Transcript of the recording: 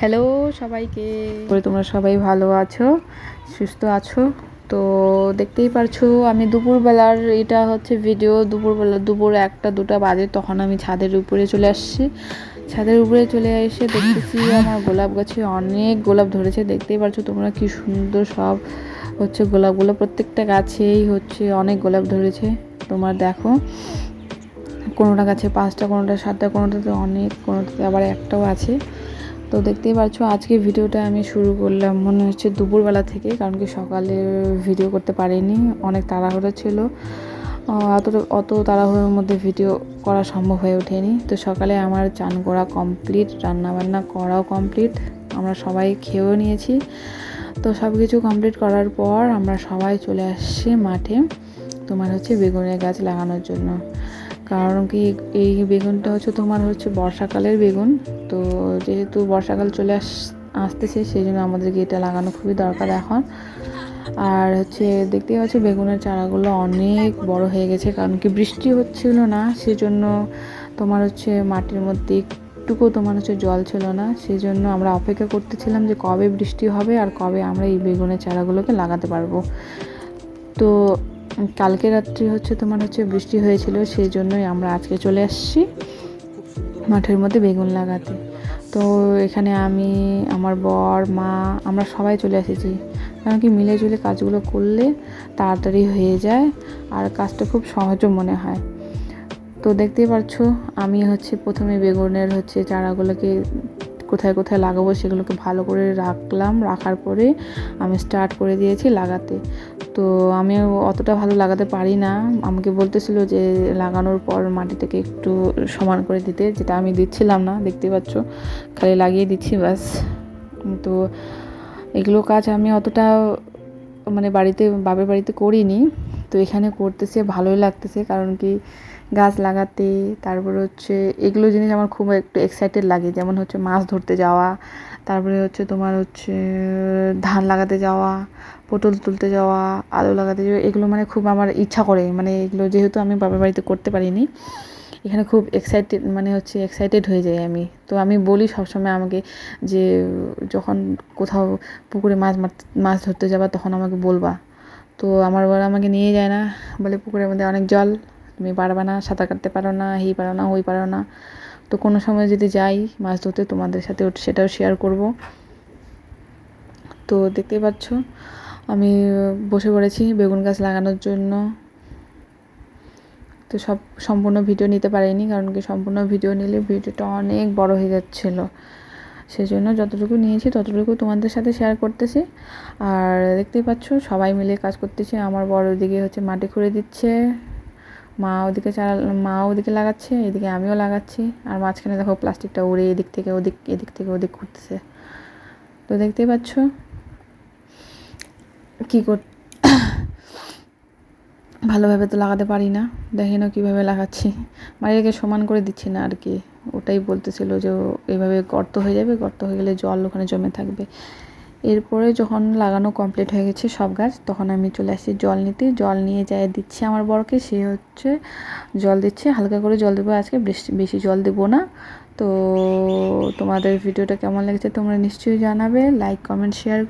Hello সবাইকে। করে তোমরা সবাই ভালো আছো? সুস্থ আছো? তো দেখতেই পারছ, আমি দুপুরবেলার এটা হচ্ছে ভিডিও দুপুরবেলা, দুপুর একটা, দুটা বাজে, তখন আমি ছাদের উপরে চলে আসছি। ছাদের উপরে চলে এসে দেখতেছি আমার গোলাপ গাছে অনেক গোলাপ ধরেছে, দেখতেই পারছ তোমরা কি সুন্দর সব হচ্ছে গোলাপগুলো, প্রত্যেকটা গাছেই হচ্ছে অনেক গোলাপ ধরেছে। তোমার দেখো, কোনোটা গাছে পাঁচটা, কোনোটা সাতটা, কোনোটাতে অনেক, কোনোটাতে আবার একটাও আছে। তো দেখতেই পাচ্ছ আজকে ভিডিওটা আমি শুরু করলাম মনে হচ্ছে দুপুরবেলা থেকে, কারণ কি সকালে ভিডিও করতে পারিনি, অনেক তাড়াহুড়ো ছিল। অত অত তাড়াহুড়োর মধ্যে ভিডিও করা সম্ভব হয়ে ওঠেনি। তো সকালে আমার চান করা কমপ্লিট, রান্নাবান্না করাও কমপ্লিট, আমরা সবাই খেয়েও নিয়েছি। তো সব কিছু কমপ্লিট করার পর আমরা সবাই চলে আসছি মাঠে, তোমার হচ্ছে বেগুনের গাছ লাগানোর জন্য। কারণ কি এই বেগুনটা হচ্ছে তোমার হচ্ছে বর্ষাকালের বেগুন। তো যেহেতু বর্ষাকাল চলে আস, আসতেছে সেই জন্য আমাদেরকে এটা লাগানো খুবই দরকার এখন। আর হচ্ছে দেখতেই পাচ্ছি বেগুনের চারাগুলো অনেক বড় হয়ে গেছে, কারণ কি বৃষ্টি হচ্ছিল না, সেজন্য তোমার হচ্ছে মাটির মধ্যে একটুকু তোমার হচ্ছে জল ছিল না। সেই জন্য আমরা অপেক্ষা করতেছিলাম যে কবে বৃষ্টি হবে আর কবে আমরা এই বেগুনের চারাগুলোকে লাগাতে পারব। তো কালকে রাত্রি হচ্ছে তোমার হচ্ছে বৃষ্টি হয়েছিল সেই জন্যই আমরা আজকে চলে আসছি মাঠের মধ্যে বেগুন লাগাতে। তো এখানে আমি, আমার বর, মা, আমরা সবাই চলে এসেছি। কারণ কি মিলে জুলে কাজগুলো করলে তাড়াতাড়ি হয়ে যায় আর কাজটা খুব সহজও মনে হয়। তো দেখতেই পাচ্ছ আমি হচ্ছে প্রথমে বেগুনের হচ্ছে চারাগুলোকে কোথায় কোথায় লাগাবো সেগুলোকে ভালো করে রাখলাম। রাখার পরে আমি স্টার্ট করে দিয়েছি লাগাতে। তো আমিও অতটা ভালো লাগাতে পারি না। আমাকে বলতেছিল যে লাগানোর পর মাটিটাকে একটু সমান করে দিতে। যেটা আমি দিচ্ছিলাম না, দেখতে পাচ্ছ? খালি লাগিয়ে দিচ্ছি, ব্যাস। তো এগুলো কাজ আমি অতটা মানে বাড়িতে বাবার বাড়িতে করিনি। তো এখানে করতেছে, ভালোই লাগতেছে। কারণ কি গাছ লাগাতে, তারপরে হচ্ছে এগুলো জিনিস আমার খুব একটু এক্সাইটেড লাগে। যেমন হচ্ছে মাছ ধরতে যাওয়া, তারপরে হচ্ছে তোমার হচ্ছে ধান লাগাতে যাওয়া, পটল তুলতে যাওয়া, আলু লাগাতে যাওয়া, এগুলো মানে খুব আমার ইচ্ছা করে। মানে এগুলো যেহেতু আমি বাবার বাড়িতে করতে পারিনি, এখানে খুব এক্সাইটেড মানে হচ্ছে এক্সাইটেড হয়ে যাই আমি। তো আমি বলি সবসময় আমাকে যে যখন কোথাও পুকুরে মাছ মাছ ধরতে যাবা, তখন আমাকে বলবা। তো আমার বড় আমাকে নিয়ে যায় না। বলে পুকুরের মধ্যে অনেক জল, তুমি পারবে না, সাঁতার কাটতে পারো না এই পারো না, ওই পারো না। তো কোনো সময় যদি যাই মাছ ধরতে, তোমাদের সাথে সেটাও শেয়ার করব। তো দেখতেই পাচ্ছ, আমি বসে পড়েছি বেগুন গাছ লাগানোর জন্য। তো সব সম্পূর্ণ ভিডিও নিতে পারিনি, কারণ কি সম্পূর্ণ ভিডিও নিলে ভিডিওটা অনেক বড় হয়ে যাচ্ছিল। সেই জন্য যতটুকু নিয়েছি, ততটুকু তোমাদের সাথে শেয়ার করতেছি। আর দেখতেই পাচ্ছ, সবাই মিলে কাজ করতেছে। আমার বড় দিকে হচ্ছে মাটি খুঁড়ে দিচ্ছে, মা ওদিকে চারা মা ওদিকে লাগাচ্ছে, এদিকে আমিও লাগাচ্ছি। আর মাঝখানে দেখো প্লাস্টিকটা উড়ে এদিক থেকে ওদিক, এদিক থেকে ওদিক ঘুরতেছে। তো দেখতেই পাচ্ছ কী কর, ভালোভাবে তো লাগাতে পারি না। দেখি না কীভাবে লাগাচ্ছি। মাটিটাকে সমান করে দিচ্ছি না আর কি। ওটাই বলতেছিল যে এভাবে গর্ত হয়ে যাবে, গর্ত হয়ে গেলে জল ওখানে জমে থাকবে। এরপরে যখন লাগানো কমপ্লিট হয়ে গেছে সব গাছ, তখন আমি চলে আসি জল নিতে। জল নিয়ে যাই দিচ্ছি আমার বরকে, সে হচ্ছে জল দিচ্ছে, হালকা করে জল দেবো আজকে, বেশি জল দেবো না। তো তোমাদের ভিডিওটা কেমন লেগেছে তোমরা নিশ্চয়ই জানাবে। Like comment share